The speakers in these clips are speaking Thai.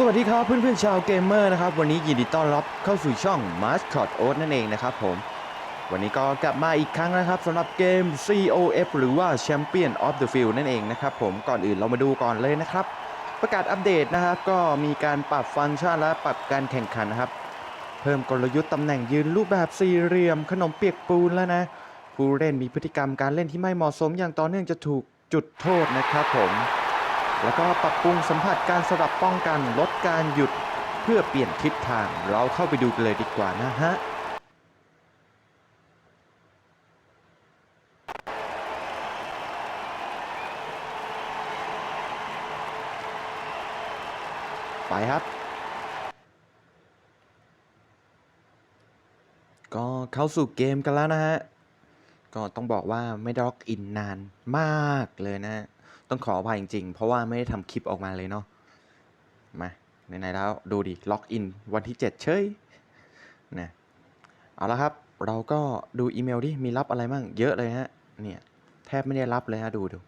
สวัสดีครับเพื่อนๆชาวเกมเมอร์นะครับ วันนี้ยินดีต้อนรับเข้าสู่ช่อง Mascot o a t นั่นเองนะครับผม วันนี้ก็กลับมาอีกครั้งนะครับสำหรับเกม COF หรือว่า Champion of the Field นั่นเองนะครับผมก่อนอื่นเรามาดูก่อนเลยนะครับ ประกาศอัปเดตนะครับ ก็มีการปรับฟังก์ชันและปรับการแข่งขันนะครับ เพิ่มกลยุทธ์ตำแหน่งยืนรูปแบบสี่เหลี่ยม ขนมเปียกปูนแล้วนะ ผู้เล่นมีพฤติกรรมการเล่นที่ไม่เหมาะสมอย่างต่อเนื่องจะถูกจุดโทษนะครับผม แล้วก็ปรับปรุงสัมผัสการสลับป้องกันลดการหยุดเพื่อเปลี่ยนทิศทาง เราเข้าไปดูกันเลยดีกว่านะฮะไปครับ ก็เข้าสู่เกมกันแล้วนะฮะ ก็ต้องบอกว่าไม่ด็อกอินนานมากเลยนะ ต้องขออภัยจริงๆ เพราะว่าไม่ได้ทำคลิปออกมาเลยเนาะ มาไหนๆแล้วดูดิ ล็อกอินวันที่ 7เฉยนะเอาละครับ เราก็ดูอีเมลดิ มีรับอะไรมั่งเยอะเลยฮะ เนี่ย แทบไม่ได้รับเลยฮะ ดูดู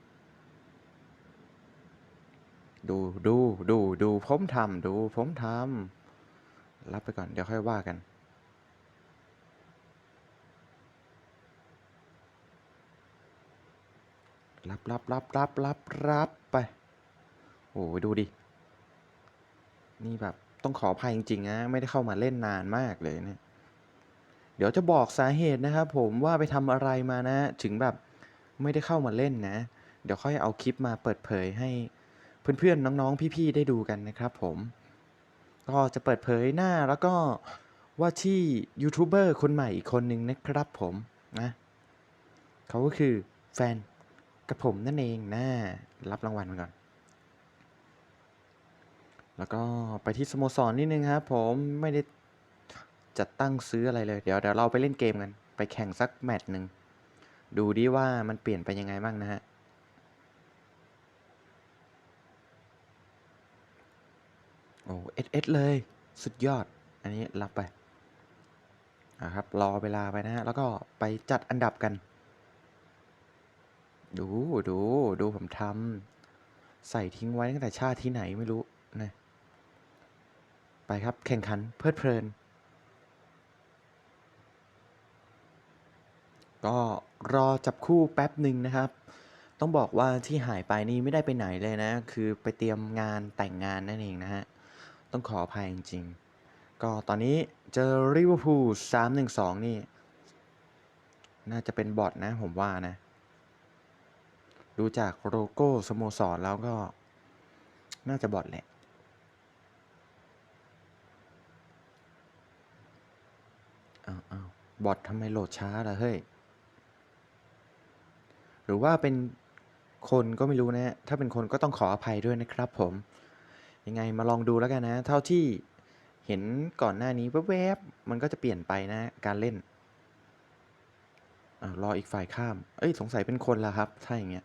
ดูดูดูดูผมทำดูผมทำรับไปก่อน เดี๋ยวค่อยว่ากัน รับรับรับรับรับรับไป โอ้ดูดิ นี่แบบต้องขออภัยจริงๆนะไม่ได้เข้ามาเล่นนานมากเลยเนี่ยเดี๋ยวจะบอกสาเหตุนะครับผมว่าไปทำอะไรมานะ ถึงแบบไม่ได้เข้ามาเล่นนะ เดี๋ยวค่อยเอาคลิปมาเปิดเผยให้เพื่อนๆน้องๆพี่ๆได้ดูกันนะครับผม ก็จะเปิดเผยหน้าแล้วก็ว่าที่ยูทูบเบอร์คนใหม่อีกคนนึงนะครับผมนะเขาก็คือแฟน กับผมนั่นเองนะรับรางวัลก่อน แล้วก็ไปที่สโมสรนิดนึงครับผมไม่ได้จัดตั้งซื้ออะไรเลย เดี๋ยวเดี๋ยวเราไปเล่นเกมกัน ไปแข่งสักแมตช์หนึ่ง ดูดิว่ามันเปลี่ยนไปยังไงบ้างนะฮะโอ้เอสเอสเลย สุดยอด อันนี้รับไปอะครับรอเวลาไปนะฮะ แล้วก็ไปจัดอันดับกัน ดูดูดูผมทำใส่ทิ้งไว้ตั้งแต่ชาติที่ไหนไม่รู้นะไปครับ แข่งขันเพลิดเพลิน ก็รอจับคู่แป๊บหนึ่งนะครับ ต้องบอกว่าที่หายไปนี่ไม่ได้ไปไหนเลยนะ คือไปเตรียมงานแต่งงานนั่นเองนะฮะ ต้องขออภัยจริงๆ ก็ตอนนี้เจอริเวอร์พูล3-1-2นี่ น่าจะเป็นบอทนะผมว่านะ ดูจากโลโก้สโมสรแล้วก็น่าจะบอทแหละอ้าวอ้าวบอททำไมโหลดช้าล่ะเฮ้ย หรือว่าเป็นคนก็ไม่รู้นะ ถ้าเป็นคนก็ต้องขออภัยด้วยนะครับผม ยังไงมาลองดูแล้วกันนะ เท่าที่เห็นก่อนหน้านี้แวบๆมันก็จะเปลี่ยนไปนะ การเล่นอาวรออีกฝ่ายข้าม เอ้ย สงสัยเป็นคนละครับ ถ้าอย่างเงี้ย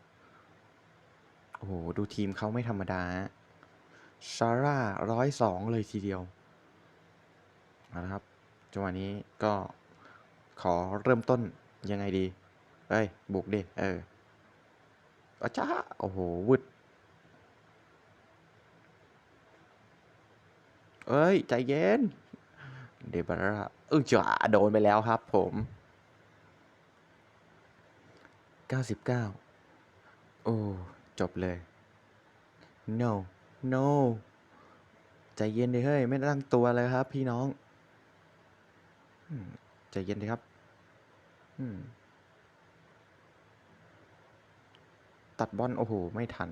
โอ้โห ดูทีมเขาไม่ธรรมดา ซาร่าร้อยสองเลยทีเดียวเอาละครับ จังหวะนี้ก็ขอเริ่มต้นยังไงดี เอ้ย บุกดิ เอออาจ้าโอ้โหวึดเอ้ย ใจเย็น เดบาร่าเออจ้าโดนไปแล้วครับผม 99 โอ้ จบเลย no no ใจเย็นดิเฮ้ย ไม่ตั้งตัวเลยครับ พี่น้องใจเย็นดิครับตัดบอลโอ้โห ไม่ทัน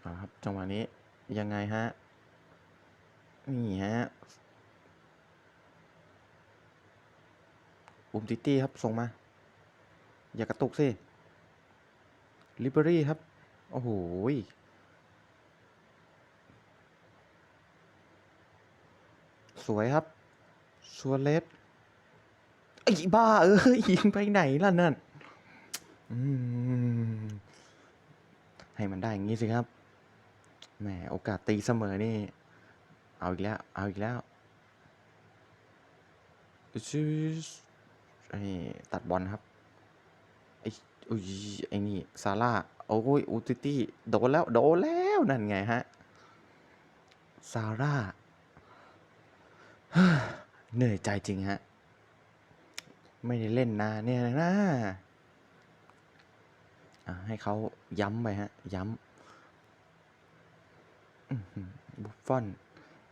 เอาครับ จังหวะนี้ยังไงฮะ นี่ฮะ อุมติตี้ครับ ส่งมา อย่ากระตุกสิลิเบอรี่ครับ โอ้โหสวยครับซัวเลสไอ้บ้า เอ้ยยิงไปไหนล่ะนั่นให้มันได้อย่างนี้สิครับแหมโอกาสตีเสมอนี่ เอาอีกแล้ว เอาอีกแล้วชื่อไอ้ตัดบอลครับ อ้อุ้ยไอ้นี่ซาร่าโอ้ยอูติตี้โดนแล้ว โดนแล้วนั่นไงฮะซาร่าเหนื่อยใจจริงฮะ ไม่ได้เล่นนานเนี่ยนะให้เขาย้ำไปฮะ ย้ำบุฟฟอน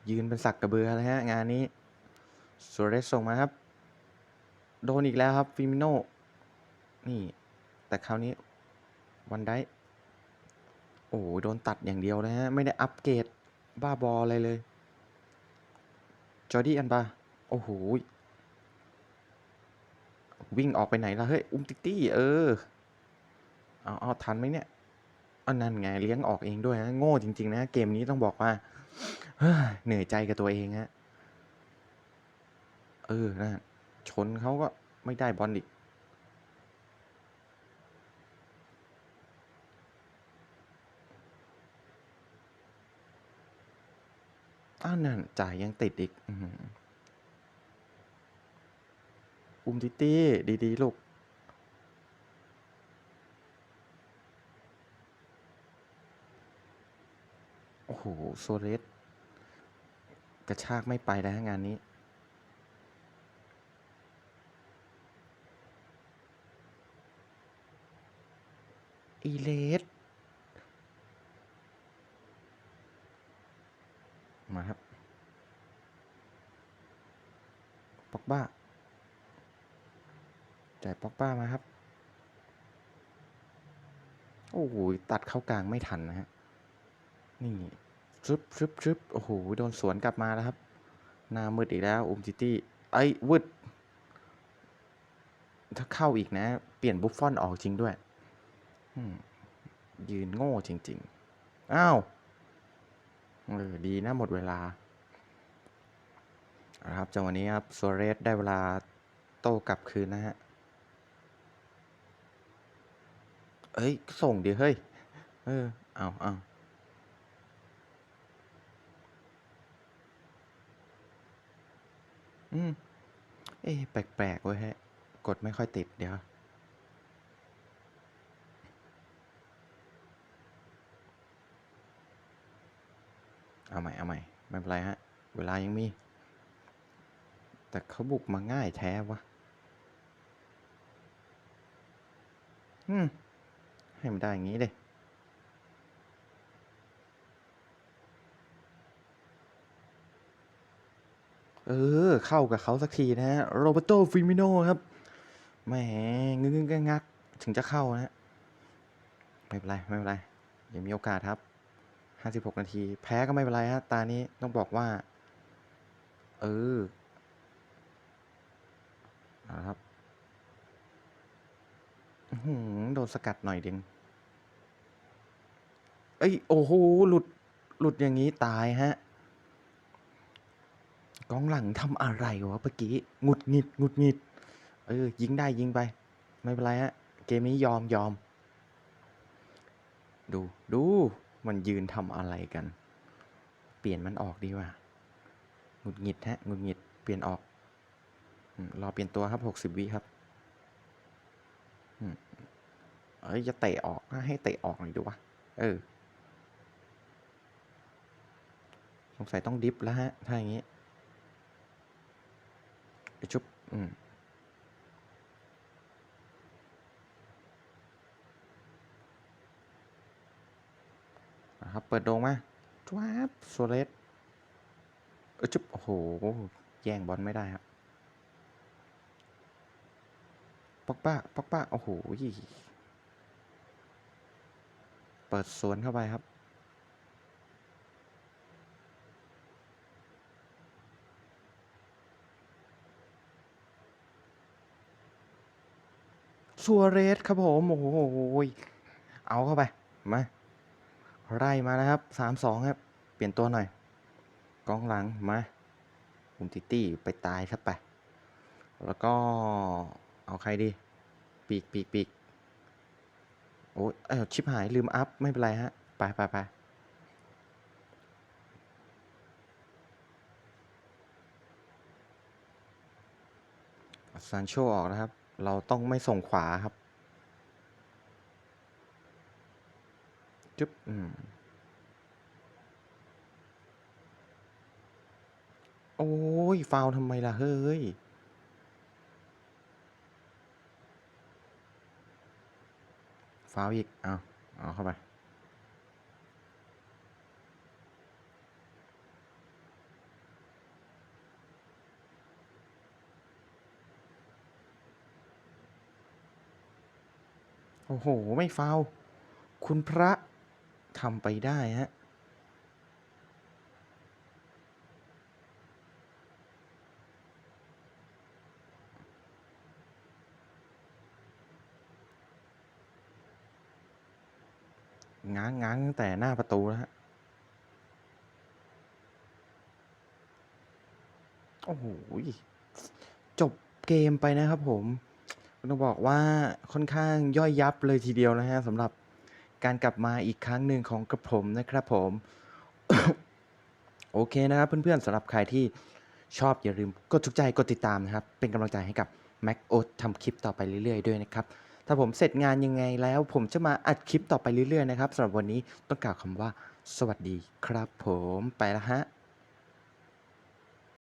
ยืนเป็นสักกระเบือเลยฮะ งานนี้สุเรสส่งมาครับ โดนอีกแล้วครับ ฟิมิโน นี่ แต่คราวนี้วันได้ โอ้โหโดนตัดอย่างเดียวเลยฮะ ไม่ได้อัปเกรด บ้าบออะไรเลย จอร์ดี้อันบา โอ้โห วิ่งออกไปไหนล่ะ เฮ้ย อุ้มติ๊กตี้ เออ เอาเอาทันไหมเนี่ยอันนั้นไง เลี้ยงออกเองด้วยฮะ โง่จริง ๆ นะ เกมนี้ต้องบอกว่าเฮ้ยเหนื่อยใจกับตัวเองฮะ เออนะชนเขาก็ไม่ได้บอลอีก อ้าวนั่นจ่ายยังติดอีกอุ้มติตี้ดีๆลูกโอ้โห โซเลสกระชากไม่ไปแล้วงานนี้ อีเลส มาครับป็อกบ้า จ่ายป็อกบ้ามาครับ โอ้โห ตัดเข้ากลางไม่ทันนะฮะ นี่ชึบชึบชึบโอ้โห โดนสวนกลับมาแล้วครับ หน้ามืดอีกแล้วอุมซิตี้ ไอ้วืดถ้าเข้าอีกนะ เปลี่ยนบุฟฟอนออกจริงด้วย ยืนโง่จริง ๆ อ้าว เออดีนะหมดเวลาครับจังหวะนี้ครับซัวเรสได้เวลาโต้กลับคืนนะฮะ เอ้ย ส่งดิเฮ้ย เออ เอาเอาอืม เอ๊ะแปลกๆเว้ยฮะ กดไม่ค่อยติดเดี๋ยว เอาใหม่ เอาใหม่ ไม่เป็นไรฮะ เวลายังมี แต่เขาบุกมาง่ายแท้วะ อืม ให้มันได้อย่างนี้เลยเออ เข้ากับเขาสักทีนะฮะ โรเบโตฟิมิโนครับ แหมงึงงงัก ถึงจะเข้านะ ไม่เป็นไร ไม่เป็นไรยังมีโอกาสครับ 56 นาที แพ้ก็ไม่เป็นไรฮะ ตานี้ต้องบอกว่า เออเอาละครับหือโดนสกัดหน่อยเดงเอ้ย โอ้โห หลุด หลุดอย่างนี้ตายฮะ กองหลังทำอะไรวะเมื่อกี้หงุดหงิดหงุดหงิด เออ ยิงได้ยิงไป ไม่เป็นไรฮะ เกมนี้ยอมยอม ดู ดู มันยืนทำอะไรกัน เปลี่ยนมันออกดีกว่าหงุดหงิดฮะหงุดหงิดเปลี่ยนออกรอเปลี่ยนตัวครับหกสิบวิครับเอ้ยจะเตะออกให้เตะออกหน่อยดูวะเออสงสัยต้องดิฟแล้วฮะ ถ้าอย่างนี้ไอชุบ อืม นะครับ เปิดโดงมาจวบโซเลสเออจุ๊บโอ้โห แย่งบอลไม่ได้ครับปอกป้าปอกป้าโอ้โหเปิดสวนเข้าไปครับ ซัวเรสครับผม โอ้โห เอาเข้าไป มา ไล่มานะครับสามสองครับ เปลี่ยนตัวหน่อยกองหลังมาอุมติตี้ไปตายครับไป แล้วก็เอาใครดี ปีกปีกปีกโอ้ยเออชิบหายลืมอัพ ไม่เป็นไรฮะ ไปไปไปซานโชออกนะครับ เราต้องไม่ส่งขวาครับ จุ๊บอืมโอ้ย ฟาวทำไมล่ะ เฮ้ย ฟาวอีก เอาเอาเข้าไป โอ้โห ไม่ฟาว คุณพระ ทำไปได้ฮะง้างง้างตั้งแต่หน้าประตูแล้วฮะ โอ้โห จบเกมไปนะครับผมต้องบอกว่าค่อนข้างย่อยยับเลยทีเดียวนะฮะสำหรับ การกลับมาอีกครั้งหนึ่งของกระผมนะครับผม โอเคนะครับเพื่อนๆสำหรับใครที่ชอบอย่าลืมกดถูกใจกดติดตามนะครับ เป็นกำลังใจให้กับ Mac o ทำคลิปต่อไปเรื่อยๆด้วยนะครับ ถ้าผมเสร็จงานยังไงแล้ว ผมจะมาอัดคลิปต่อไปเรื่อยๆนะครับสำหรับวันนี้ต้องกล่าวคำว่า สวัสดีครับผมไปแล้วฮะ